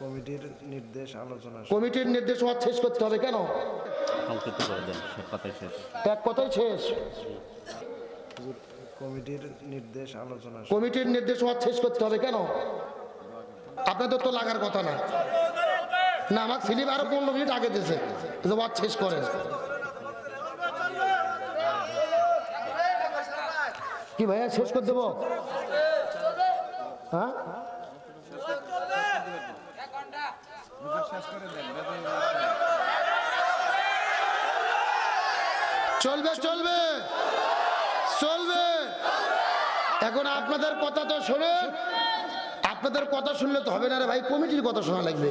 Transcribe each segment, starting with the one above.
কমিটির নির্দেশ আলোচনা কমিটির নির্দেশ ওয়াজ শেষ করতে হবে কেন? সংক্ষিপ্ত করে দেন সে কথাই শেষ। এক কথাই শেষ। কমিটির নির্দেশ আলোচনা কমিটির নির্দেশ ওয়াজ শেষ করতে হবে কেন? আপনাদের তো লাগার কথা না। না আমার ফিলিপ আরও পনেরো মিনিট আগে দিয়েছে। যে ওয়াজ শেষ করেন। কি ভাইয়া শেষ করে দেবো? হ্যাঁ চলবে চলবে চলবে এখন আপনাদের কথা তো শোনে আপনাদের কথা শুনলে তো হবে না রে ভাই কমিটির কথা শোনা লাগবে।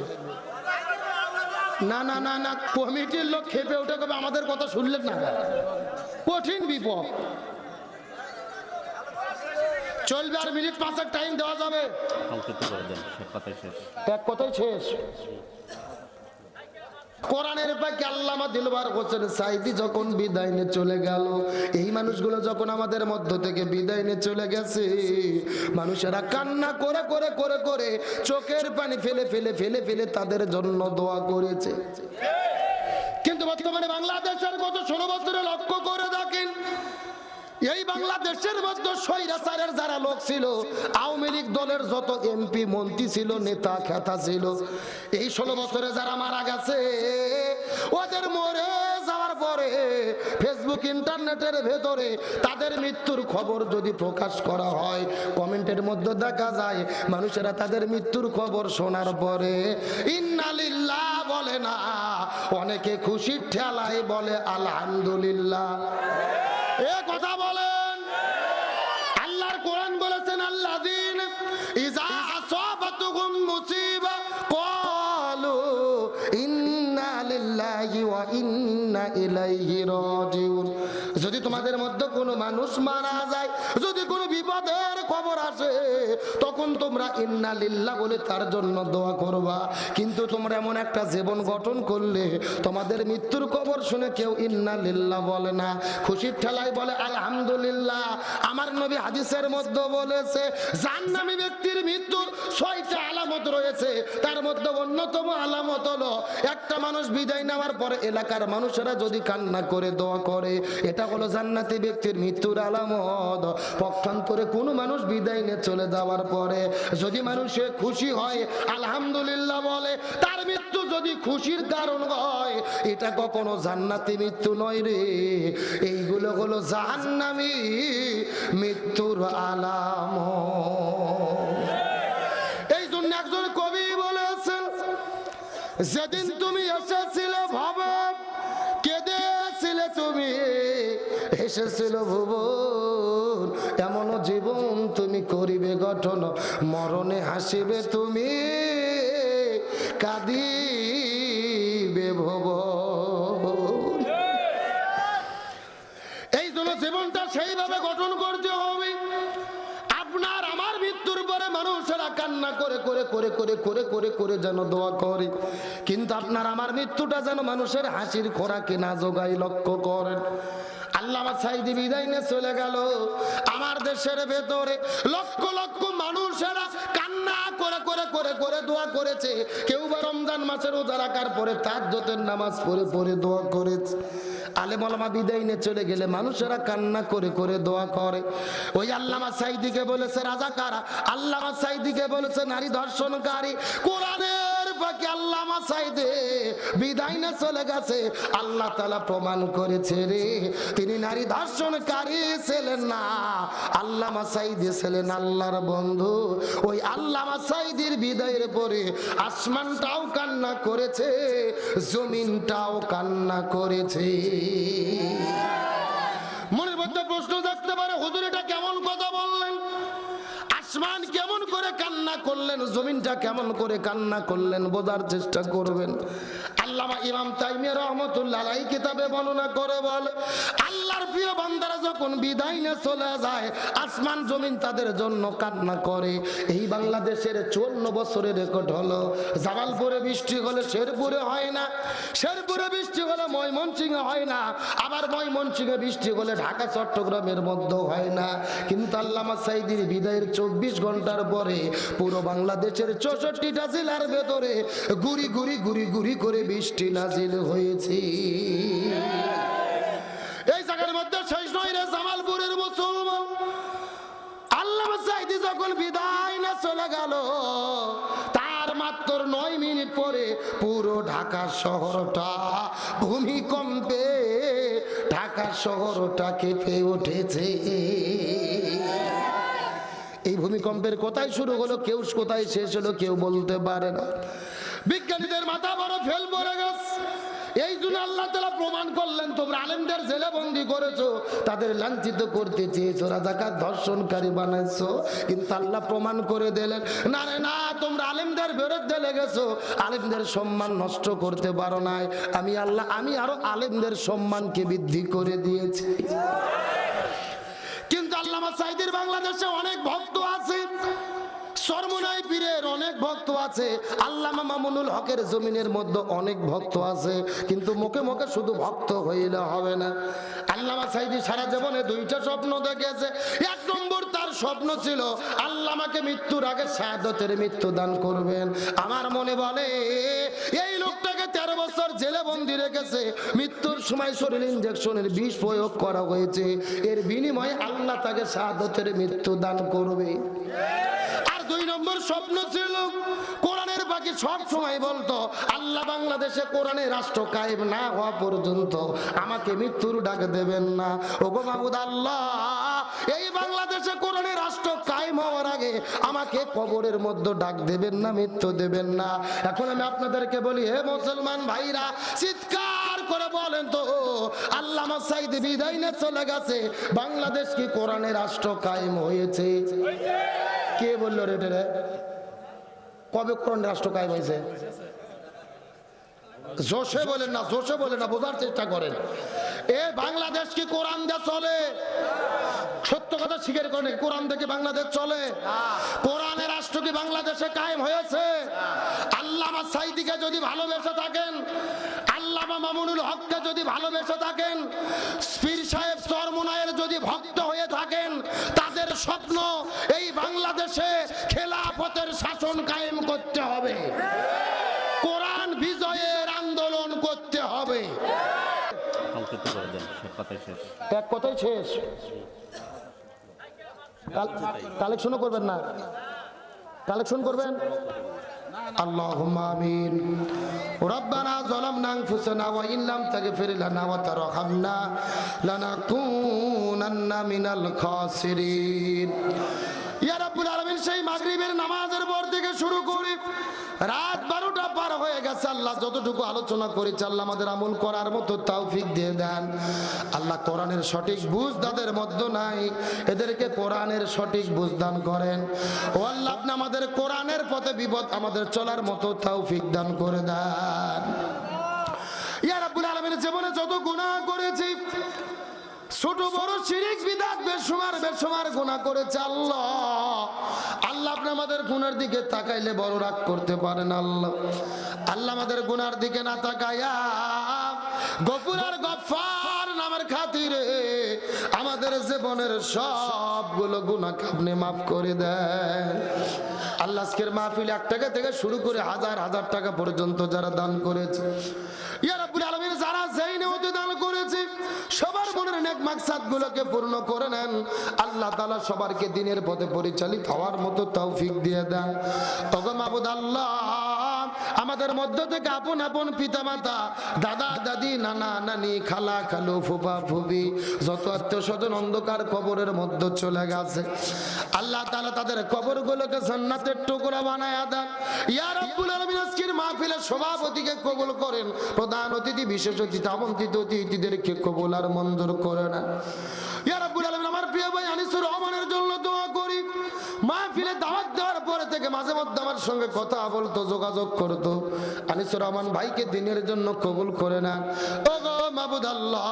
না না না না কমিটির লোক খেপে উঠে কবে আমাদের কথা শুনলেন না? কঠিন বিপদ। চলবে আর মিনিট পাঁচের টাইম দেওয়া যাবে। এক কথাই শেষ। কোরআনের পাকে আল্লামা দিলবার হোসেন সাইদি যখন বিদায় নিয়ে চলে গেল, এই মানুষগুলো যখন আমাদের মধ্য থেকে বিদায় নিয়ে চলে গেছে, মানুষেরা কান্না করে করে করে করে চোখের পানি ফেলে ফেলে ফেলে ফেলে তাদের জন্য দোয়া করেছে। কিন্তু বর্তমানে বাংলাদেশের গত ষোলো বছরে লক্ষ্য করে দেখেন এই বাংলাদেশের মধ্যে স্বৈরাচারের যারা লোক ছিল, আওয়ামী লীগ দলের যত এমপি মন্ত্রী ছিল, নেতা, খেতা ছিল, এই ষোলো বছরে যারা মারা গেছে, ওদের মরে যাওয়ার পরে ফেসবুক ইন্টারনেটের ভেতরে তাদের মৃত্যুর খবর যদি প্রকাশ করা হয়, কমেন্টের মধ্যে দেখা যায়, মানুষেরা তাদের মৃত্যুর খবর শোনার পরে, ইন্নালিল্লাহ বলে না, অনেকে খুশির ঠেলায় বলে, আলহামদুলিল্লাহ। এ কথা বলেন ওয়া ইন্না ইলাইহি রাজিউন। যদি তোমাদের মধ্যে কোনো মানুষ মারা যায়, যদি কোনো বিপদের খবর আসে, তখন তোমরা ইন্না লিল্লাহ বলে তার জন্য দোয়া করবা। কিন্তু তোমরা এমন একটা জীবন গঠন করলে, তোমাদের মৃত্যুর খবর শুনে কেউ ইন্না লিল্লাহ বলে না। খুশির ঠেলায় বলে, আলহামদুলিল্লাহ, আমার নবী হাদিসের মধ্যে বলেছে জান্নামী ব্যক্তির মৃত্যুর ছয়টা আলামত রয়েছে। তার মধ্যে অন্যতম আলামত হলো, একটা মানুষ বিদায় নেওয়ার পরে এলাকার মানুষেরা যদি কান্না করে, দোয়া করে, এটা হলো জান্নাতি ব্যক্তির মৃত্যুর আলামত। পক্ষান্তরে কোনো মানুষ বিদায় নিয়ে চলে যাওয়ার পরে যদি মানুষে খুশি হয়, আলহামদুলিল্লাহ বলে, তার মৃত্যু যদি খুশির কারণ হয়, এটা কখনো জান্নাতি মৃত্যু নয় রে। এইগুলো হলো জাহান্নামি মৃত্যুর আলাম এই জন্য একজন কবি বলেছেন, যেদিন তুমি এসেছিলে ভাবে কেঁদেছিলে তুমি, এসেছিল ভুবন। এমন জীবন তুমি করিবে, গঠন, মরণে হাসিবে তুমি, কাঁদিবে ভুবন। এই জন্য জীবনটা সেইভাবে গঠন করতে হবে। আপনার আমার মৃত্যুর পরে মানুষেরা কান্না করে করে করে করে করে করে করে যেন দোয়া করে। কিন্তু আপনার আমার মৃত্যুটা যেন মানুষের হাসির খোরাকে না জোগাই লক্ষ্য করেন। আল্লাহ সাইদি বিদায় চলে গেল। আমার দেশের ভেতরে লক্ষ লক্ষ মানুষেরা করে দোয়া করেছে। কেউ বা রমজান মাসের রোজা রাখার পরে তার যতের নামাজ পড়ে পড়ে দোয়া করেছে। আলেম আলমা বিদায় নিয়ে চলে গেলে মানুষেরা কান্না করে করে দোয়া করে। ওই আল্লামা সাইদিকে বলেছে, রাজাকারা। আল্লামা সাইদিকে বলেছে, নারী ধর্ষণকারী। কোরআনের পাকে আল্লামা সাইদে বিদায় নিয়ে চলে গেছে। আল্লাহ তালা প্রমাণ করেছে রে। তিনি নারী ছিলেন না। আল্লামা সাইদি ছিলেন আল্লাহর বন্ধু। ওই সাইদির বিদায়ের পরে আসমানটাও কান্না করেছে, জমিনটাও কান্না করেছে। মনের মধ্যে প্রশ্ন থাকতে পারে, হুজুর এটা কেমন কথা বললেন? আসমান কেমন কান্না করলেন জমিনটা কেমন করে কান্না করলেন বোঝার চেষ্টা করবেন। আল্লামা ইমাম তাইমিয়া রহমতুল্লাহ কিতাবে বর্ণনা করে বল, আল্লাহর প্রিয় বান্দারা যখন বিদায় নিয়ে চলে যায়, আসমান জমিন তাদের জন্য কান্না করে। এই বাংলাদেশের চুয়ান্ন বছরের রেকর্ড হলো, জামালপুরে বৃষ্টি হলে শেরপুরে হয় না, শেরপুরে বৃষ্টি হলে ময়মনসিংহে হয় না, আবার ময়মনসিংহে বৃষ্টি হলে ঢাকা, চট্টগ্রামের মধ্যে হয় না। কিন্তু আল্লামা সাইদির বিদায়ের চব্বিশ ঘণ্টার পরে পুরো বাংলাদেশের চৌষট্টিটা জেলার ভেতরে গুড়ি গুড়ি গুড়ি গুড়ি করে বৃষ্টি নাজিল হয়েছে। এই জায়গার মধ্যে শেষ নয় রে জামালপুরের মুসলমান। আল্লাহ সাইদি যখন বিদায় না চলে গেল, তার মাত্র নয় মিনিট পরে পুরো ঢাকা শহরটা ভূমিকম্পে, ঢাকা শহরটা কেঁপে উঠেছে। এই ভূমিকম্পের কোথায় শুরু হলো, কেউ কোথায় শেষ হলো, কেউ বলতে পারে না। বিজ্ঞানীদের মাথা বড়, ফেল পড়ে গেছে। এই জন্য আল্লাহ তালা প্রমাণ করলেন, তোমরা আলেমদের জেলে বন্দি করেছ, তাদের লাঞ্ছিত করতে চেয়েছো, রাজাকার ধর্ষণকারী বানাইছো, কিন্তু আল্লাহ প্রমাণ করে দিলেন, না রে, না, তোমরা আলেমদের বিরুদ্ধে লেগেছো, আলেমদের সম্মান নষ্ট করতে পারো নাই, আমি আল্লাহ, আমি আরও আলেমদের সম্মানকে বৃদ্ধি করে দিয়েছি। কিন্তু আল্লামা সাইদের বাংলাদেশে অনেক ভক্ত আছে সরমনাই পীরের অনেক ভক্ত আছে। আল্লামা মামুনুল হকের জমিনের মধ্যে অনেক ভক্ত আছে, কিন্তু মুখে মুখে শুধু ভক্ত হইলে হবে না। আল্লামা সাইদি সারা জীবনে দুইটা স্বপ্ন দেখেছে। এক নম্বর তার স্বপ্ন ছিল, আল্লামাকে মৃত্যুর আগে শাহাদতের মৃত্যু দান করবেন। আমার মনে বলে, এই লোকটাকে তেরো বছর জেলে বন্দি রেখেছে। মৃত্যুর সময় শরীর ইঞ্জেকশনের বিষ প্রয়োগ করা হয়েছে। এর বিনিময়ে আল্লাহ তাকে শাহাদতের মৃত্যু দান করবে। দুই নম্বর স্বপ্ন ছিল, কোরআনের বাকি সব সময় বলতো, আল্লাহ বাংলাদেশে কোরআনের রাষ্ট্র কায়েম না হওয়া পর্যন্ত আমাকে মৃত্যুর ডাক দেবেন না। ওগো মাহবুদ আল্লাহ, এই বাংলাদেশে কোরআনের রাষ্ট্র কায়েম হওয়ার আগে আমাকে কবরের মধ্যে ডাক দেবেন না, মৃত্যু দেবেন না। এখন আমি আপনাদেরকে বলি, হে মুসলমান ভাইরা, চিৎকার করে বলেন তো আল্লাহ সাইদ বিদায় নিয়ে চলে গেছে, বাংলাদেশ কি কোরআনের রাষ্ট্র কায়েম হয়েছে? কে বলল রে রে? কবে কোরআন রাষ্ট্র কায়েম হয়েছে? জোশে বলেন না, জোশে বলেন না, বোঝার চেষ্টা করেন। এ বাংলাদেশ কি কোরআন দিয়ে চলে? সত্য কথা স্বীকার করেন কোরআন থেকে বাংলাদেশ চলে? কোরআনের রাষ্ট্র কি বাংলাদেশে কায়েম হয়েছে? আল্লামা সাইদিকে যদি ভালোবেসে থাকেন আল্লামা মামুনুল হককে যদি ভালোবেসে থাকেন স্পির সাহেব চরমুনায়ের যদি ভক্ত হয়ে থাকেন তাদের স্বপ্ন এই বাংলাদেশে খেলাফতের শাসন কায়েম করতে হবে। কোরআন বিজয়ের আন্দোলন করতে হবে। কথাই শেষ। কালেকশনও করবেন না? কালেকশন করবেন? আল্লাহ আমিন। أنفسنا وإن لم تغفر لنا وترحمنا لنكونن من الخاسرين ইয়া রাব্বুল আলামিন সেই মাগরিবের নামাজের পর থেকে শুরু করি রাত বারোটা পার হয়ে গেছে আল্লাহ যতটুকু আলোচনা করেছে আল্লাহ আমাদের আমল করার মতো তৌফিক দিয়ে দেন আল্লাহ কোরআনের সঠিক বুঝ তাদের মধ্যে নাই এদেরকে কোরআনের সঠিক বুঝ দান করেন ও আল্লাহ আপনি আমাদের কোরআনের পথে বিপদ আমাদের চলার মতো তৌফিক দান করে দেন ইয়া রাব্বুল আলামিনের জীবনে যত গুনাহ করেছি, ছোট বড় শিরিক, বিদাত বেসুমার বেসুমার গুণা করেছে আল্লাহ। আল্লাহ আপনি আমাদের গুনার দিকে তাকাইলে বড় রাগ করতে পারেন আল্লাহ। আল্লাহ আমাদের গুনার দিকে না তাকাইয়া গফুর আর গফার নামের খাতিরে আমাদের জীবনের সবগুলো গুণাকে আপনি মাফ করে দেন। আল্লাহ আজকের মাহফিল এক টাকা থেকে শুরু করে হাজার হাজার টাকা পর্যন্ত যারা দান করেছে। মাকসাদ গুলোকে পূর্ণ করে নেন। আল্লাহ তালা সবারকে দিনের পথে পরিচালিত হওয়ার মতো তৌফিক দিয়ে দেন। তখন মাবুদ আল্লাহ। আমাদের মধ্য থেকে আপন আপন পিতা মাতা দাদা, দাদি, নানা, নানি, খালা, খালু, ফুফা, ফুফি, যত আত্মীয় স্বজন অন্ধকার কবরের মধ্যে চলে গেছে। আল্লাহ তাআলা তাদের কবরগুলোকে জান্নাতের টুকরা বানায় দেন। আমার প্রিয় ভাই আনিসুর রহমানের জন্য দোয়া মাহফিলে দাওয়াত দেওয়ার পরে থেকে মাঝে মধ্যে আমার সঙ্গে কথা বলতো, যোগাযোগ করতো। আনিসুর রহমান ভাইকে দিনের জন্য কবুল করে আল্লাহ,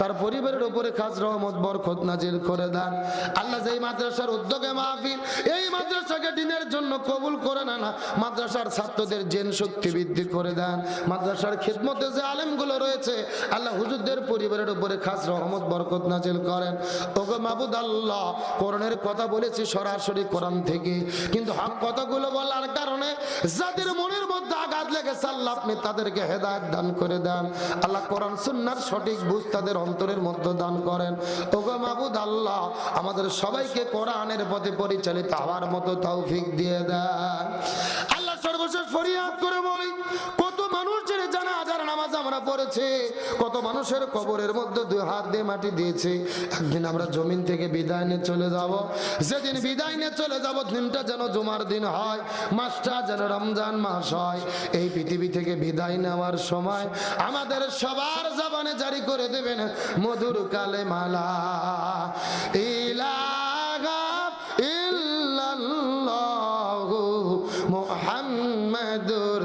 তার পরিবারের উপরে খাস রহমত, বরকত নাজিল করে দেন। আল্লাহ যেই মাদ্রাসার উদ্যোগে মাহফিল, এই মাদ্রাসাকে দিনের জন্য কবুল করে নেন। মাদ্রাসার ছাত্রদের জেন শক্তি বৃদ্ধি করে দেন। মাদ্রাসার খেদমতে যে আলেমগুলো রয়েছে, আল্লাহ হুজুরদের পরিবারের উপরে খাস রহমত, বরকত নাজিল করেন। ওগো মাবুদ আল্লাহ করণের কথা বলে করেছি সরাসরি কোরআন থেকে। কিন্তু হক কথাগুলো বলার কারণে যাদের মনের মধ্যে আঘাত লেগেছে, আল্লাহ আপনি তাদেরকে হেদায়ত দান করে দেন। আল্লাহ কোরআন সুন্নার সঠিক বুঝ তাদের অন্তরের মধ্যে দান করেন। ওগো মাবুদ আল্লাহ, আমাদের সবাইকে কোরআনের পথে পরিচালিত হওয়ার মতো তৌফিক দিয়ে দেন। আল্লাহ সর্বশেষ ফরিয়াদ করে বলি, কত মানুষ আমরা পড়েছি। কত মানুষের কবরের মধ্যে দুই হাত দিয়ে মাটি দিয়েছি। একদিন আমরা জমিন থেকে বিদায় নিয়ে চলে যাব। যেদিন বিদায় নিয়ে চলে যাব, দিনটা যেন জুমার দিন হয়, মাসটা যেন রমজান মাস হয়। এই পৃথিবী থেকে বিদায় নেওয়ার সময় আমাদের সবার জবানে জারি করে দেবেন, মধুর কালে মালা ইলাহা ইল্লাল্লাহু মুহাম্মাদুর